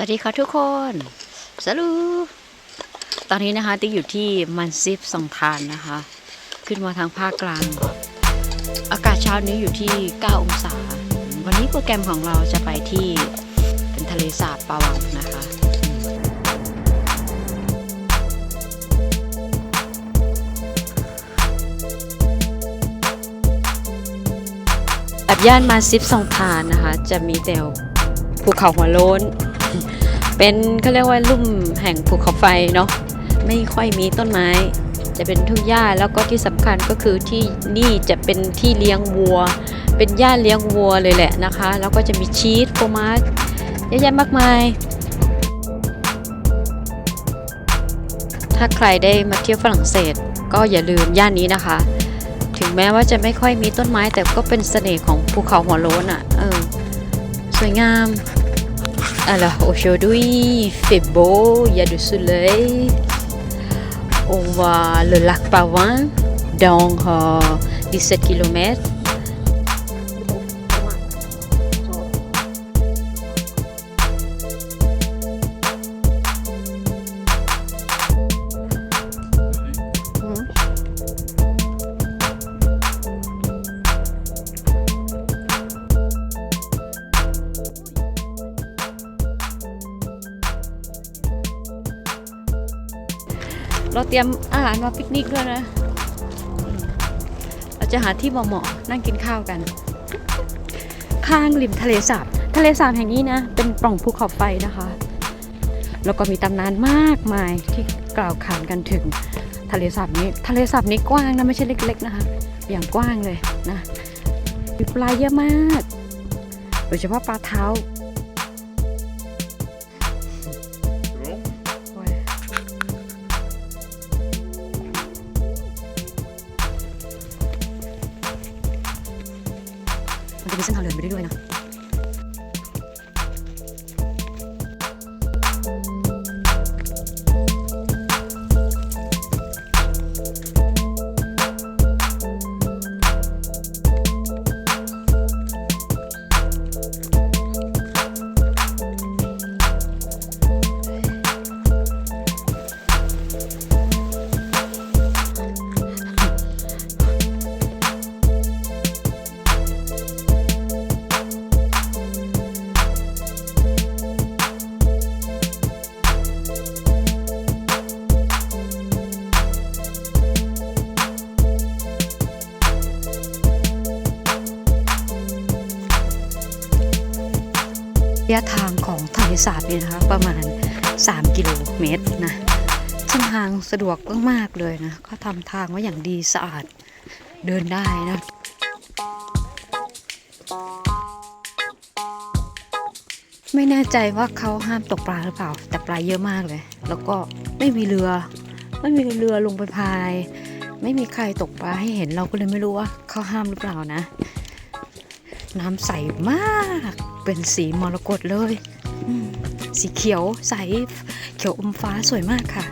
สวัสดีค่ะทุกคนสวัสดีตอนนี้นะคะติ๊กอยู่ที่มันซิฟสองทานนะคะ ขึ้นมาทางภาคกลาง อากาศเช้านี้อยู่ที่ 9 องศา วันนี้โปรแกรมของเราจะไปที่เป็นทะเลสาบปาวังนะคะแอบย่านมาซิฟสองทานนะคะ จะมีแต่ภูเขาหัวโล้น เป็นเขาเรียกว่าลุ่มแห่งภูเขาไฟเนาะไม่ค่อยมีต้นไม้ จะเป็นทุ่งหญ้าแล้วก็ที่สำคัญก็คือที่นี่จะเป็นที่เลี้ยงวัว เป็นหญ้าเลี้ยงวัวเลยแหละนะคะ แล้วก็จะมีชีสโฟมาสเยอะแยะมากมาย ถ้าใครได้มาเที่ยวฝรั่งเศส ก็อย่าลืมย่านนี้นะคะ ถึงแม้ว่าจะไม่ค่อยมีต้นไม้แต่ก็เป็นเสน่ห์ของภูเขาหัวโล้นอะเออสวยงาม Alors aujourd'hui, il fait beau, il y a du soleil. On voit le lac Pavin euh, 17 km. เราเตรียมอาหารมาปิกนิกด้วยนะ เราจะหาที่เหมาะๆนั่งกินข้าวกัน ข้างริมทะเลสาบ ทะเลสาบแห่งนี้นะ เป็นปล่องภูเขาไฟนะคะ แล้วก็มีตำนานมากมายที่กล่าวขานกันถึงทะเลสาบนี้ ทะเลสาบนี้กว้างนะไม่ใช่เล็ก ๆ นะคะ อย่างกว้างเลยนะมีปลาเยอะมาก โดยเฉพาะปลาเท้า มันจะมีเส้นทาเลินไปเรื่อยๆนะ ระยะทางของทะเลสาบเนี่ยนะคะ ประมาณ 3 กิโลเมตรนะเส้นทางสะดวกมากๆเลยนะเขาทำทางไว้อย่างดีสะอาดเดินได้นะไม่แน่ใจว่าเขาห้ามตกปลาหรือเปล่า แต่ปลาเยอะมากเลย แล้วก็ไม่มีเรือ ไม่มีเรือลงไปพาย ไม่มีใครตกปลาให้เห็นเราก็เลยไม่รู้ว่าเขาห้ามหรือเปล่านะ น้ำใสมาก เป็นสีมรกตเลย สีเขียวใสเขียวอมฟ้าสวยมากค่ะ